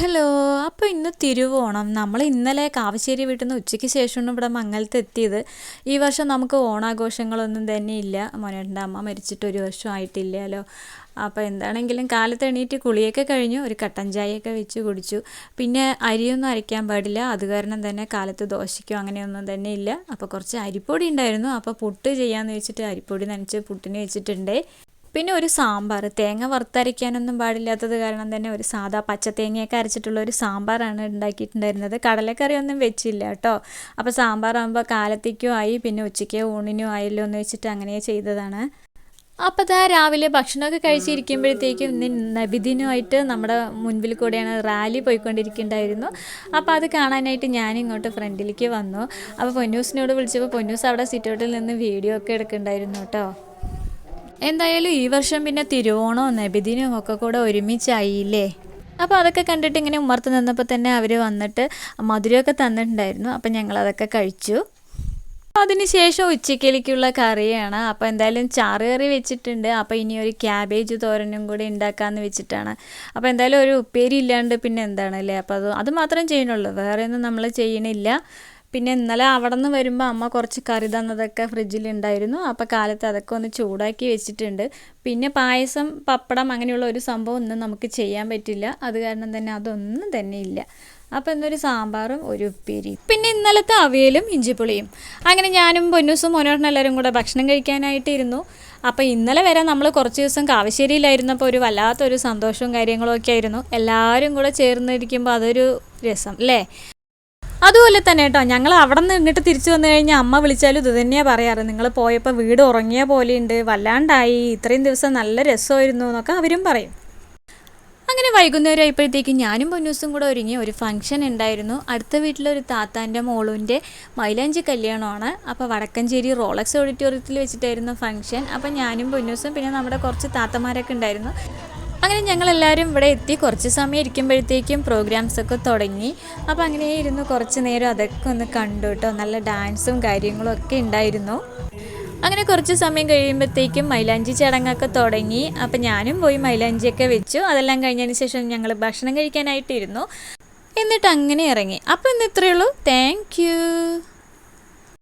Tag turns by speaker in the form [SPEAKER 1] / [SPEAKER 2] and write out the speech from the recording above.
[SPEAKER 1] Hello അപ്പോൾ ഇന്ന് തിരുവോണം. നമ്മൾ ഇന്നലെ കാവശ്ശേരി വീട്ടിൽ നിന്ന് ഉച്ചയ്ക്ക് ശേഷമാണ് ഇവിടെ മംഗലത്ത് എത്തിയത്. ഈ വർഷം നമുക്ക് ഓണാഘോഷങ്ങളൊന്നും തന്നെ ഇല്ല. മോനേട്ടന്റെ അമ്മ മരിച്ചിട്ട് ഒരു വർഷം ആയിട്ടില്ലല്ലോ. അപ്പോൾ എന്താണെങ്കിലും കാലത്ത് എണീറ്റ് കുളിയൊക്കെ കഴിഞ്ഞു ഒരു കട്ടൻ ചായയൊക്കെ വെച്ച് കുടിച്ചു. പിന്നെ അരിയൊന്നും അരയ്ക്കാൻ പാടില്ല. അത് കാരണം തന്നെ കാലത്ത് ദോശയ്ക്കോ അങ്ങനെയൊന്നും തന്നെ ഇല്ല. അപ്പോൾ കുറച്ച് അരിപ്പൊടി ഉണ്ടായിരുന്നു. അപ്പോൾ പുട്ട് ചെയ്യാമെന്ന് വെച്ചിട്ട് അരിപ്പൊടി നനച്ച് പുട്ടിന് വെച്ചിട്ടുണ്ടേ. പിന്നെ ഒരു സാമ്പാർ. തേങ്ങ വറുത്തരയ്ക്കാനൊന്നും പാടില്ലാത്തത് കാരണം തന്നെ ഒരു സാധാ പച്ച തേങ്ങയൊക്കെ അരച്ചിട്ടുള്ള ഒരു സാമ്പാറാണ് ഉണ്ടാക്കിയിട്ടുണ്ടായിരുന്നത്. കടലക്കറി ഒന്നും വെച്ചില്ല കേട്ടോ. അപ്പോൾ സാമ്പാറാകുമ്പോൾ കാലത്തേക്കും ആയി പിന്നെ ഉച്ചയ്ക്ക് ഊണിനും ആയല്ലോ എന്ന് വെച്ചിട്ട് അങ്ങനെ ചെയ്തതാണ്. അപ്പോൾ ഇതാ രാവിലെ ഭക്ഷണമൊക്കെ കഴിച്ചിരിക്കുമ്പോഴത്തേക്കും നബിദിനമായിട്ട് നമ്മുടെ മുൻപിൽ കൂടെയാണ് റാലി പോയിക്കൊണ്ടിരിക്കുന്നുണ്ടായിരുന്നു. അപ്പോൾ അത് കാണാനായിട്ട് ഞാൻ ഇങ്ങോട്ട് ഫ്രണ്ടിലേക്ക് വന്നു. അപ്പോൾ പൊന്നൂസിനോട് വിളിച്ചപ്പോൾ പൊന്നൂസ് അവിടെ സിറ്റൗട്ടിൽ നിന്ന് വീഡിയോ ഒക്കെ എടുക്കുന്നുണ്ടായിരുന്നു കേട്ടോ. എന്തായാലും ഈ വർഷം പിന്നെ തിരുവോണവും നബിദിനും ഒക്കെ കൂടെ ഒരുമിച്ചായില്ലേ? അപ്പോൾ അതൊക്കെ കണ്ടിട്ട് ഇങ്ങനെ ഉമർത്ത് നിന്നപ്പോൾ തന്നെ അവർ വന്നിട്ട് മധുരമൊക്കെ തന്നിട്ടുണ്ടായിരുന്നു. അപ്പം ഞങ്ങളതൊക്കെ കഴിച്ചു. അതിനുശേഷം ഉച്ചക്കലേക്കുള്ള കറിയാണ്. അപ്പോൾ എന്തായാലും ചാറ് കറി വെച്ചിട്ടുണ്ട്. അപ്പോൾ ഇനി ഒരു ക്യാബേജ് തോരനും കൂടി ഉണ്ടാക്കാമെന്ന് വെച്ചിട്ടാണ്. അപ്പോൾ എന്തായാലും ഒരു ഉപ്പേരി ഇല്ലാണ്ട് പിന്നെ എന്താണല്ലേ അപ്പോൾ അത് അത് മാത്രം ചെയ്യണുള്ളൂ വേറെ ഒന്നും നമ്മൾ ചെയ്യണില്ല. പിന്നെ ഇന്നലെ അവിടെ നിന്ന് വരുമ്പോൾ അമ്മ കുറച്ച് കറി തന്നതൊക്കെ ഫ്രിഡ്ജിലുണ്ടായിരുന്നു അപ്പോൾ കാലത്ത് അതൊക്കെ ഒന്ന് ചൂടാക്കി വെച്ചിട്ടുണ്ട്. പിന്നെ പായസം പപ്പടം അങ്ങനെയുള്ള ഒരു സംഭവം ഒന്നും നമുക്ക് ചെയ്യാൻ പറ്റില്ല. അത് കാരണം തന്നെ അതൊന്നും തന്നെ ഇല്ല. അപ്പോൾ എന്നൊരു സാമ്പാറും ഒരു ഉപ്പേരി പിന്നെ ഇന്നലത്തെ അവിയലും ഇഞ്ചിപ്പുളിയും. അങ്ങനെ ഞാനും പൊന്നൂസും മോനോട്ടനും എല്ലാവരും കൂടെ ഭക്ഷണം കഴിക്കാനായിട്ട് ഇരുന്നു. അപ്പോൾ ഇന്നലെ വരെ നമ്മൾ കുറച്ച് ദിവസം കാവശ്ശേരിയിലായിരുന്നപ്പോൾ ഒരു വല്ലാത്തൊരു സന്തോഷവും കാര്യങ്ങളും ഒക്കെ ആയിരുന്നു. എല്ലാവരും കൂടെ ചേർന്നിരിക്കുമ്പോൾ അതൊരു രസം അല്ലേ? അതുപോലെ തന്നെ കേട്ടോ ഞങ്ങൾ അവിടെ നിന്ന് ഇങ്ങോട്ട് തിരിച്ചു വന്നു കഴിഞ്ഞാൽ അമ്മ വിളിച്ചാലും ഇത് തന്നെയാണ് പറയാറ്. നിങ്ങൾ പോയപ്പോൾ വീട് ഉറങ്ങിയ പോലെയുണ്ട് വല്ലാണ്ടായി ഇത്രയും ദിവസം നല്ല രസമായിരുന്നു എന്നൊക്കെ അവരും പറയും. അങ്ങനെ വൈകുന്നേരം ആയപ്പോഴത്തേക്കും ഞാനും പൊന്നൂസും കൂടെ ഒരുങ്ങി ഒരു ഫംഗ്ഷൻ ഉണ്ടായിരുന്നു. അടുത്ത വീട്ടിലൊരു താത്താന്റെ മോളുവിന്റെ മൈലാഞ്ചി കല്യാണമാണ്. അപ്പോൾ വടക്കഞ്ചേരി റോളക്സ് ഓഡിറ്റോറിയത്തിൽ വെച്ചിട്ടായിരുന്നു ഫംഗ്ഷൻ. അപ്പോൾ ഞാനും പൊന്നൂസും പിന്നെ നമ്മുടെ കുറച്ച് താത്തമാരൊക്കെ ഉണ്ടായിരുന്നു. അങ്ങനെ ഞങ്ങൾ ഞങ്ങളെല്ലാവരും ഇവിടെ എത്തി. കുറച്ച് സമയം ഇരിക്കുമ്പോഴത്തേക്കും പ്രോഗ്രാംസ് ഒക്കെ തുടങ്ങി. അപ്പോൾ അങ്ങനെ ഇരുന്ന് കുറച്ച് നേരം അതൊക്കെ ഒന്ന് കണ്ടു കേട്ടോ. നല്ല ഡാൻസും കാര്യങ്ങളും ഒക്കെ ഉണ്ടായിരുന്നു. അങ്ങനെ കുറച്ച് സമയം കഴിയുമ്പോഴത്തേക്കും മൈലാഞ്ചി ചടങ്ങൊക്കെ തുടങ്ങി. അപ്പം ഞാനും പോയി മൈലാഞ്ചിയൊക്കെ വെച്ചു. അതെല്ലാം കഴിഞ്ഞതിന് ശേഷം ഞങ്ങൾ ഭക്ഷണം കഴിക്കാനായിട്ടിരുന്നു. എന്നിട്ട് അങ്ങനെ ഇറങ്ങി. അപ്പോൾ ഇന്ന് ഇത്രയേ ഉള്ളൂ. താങ്ക്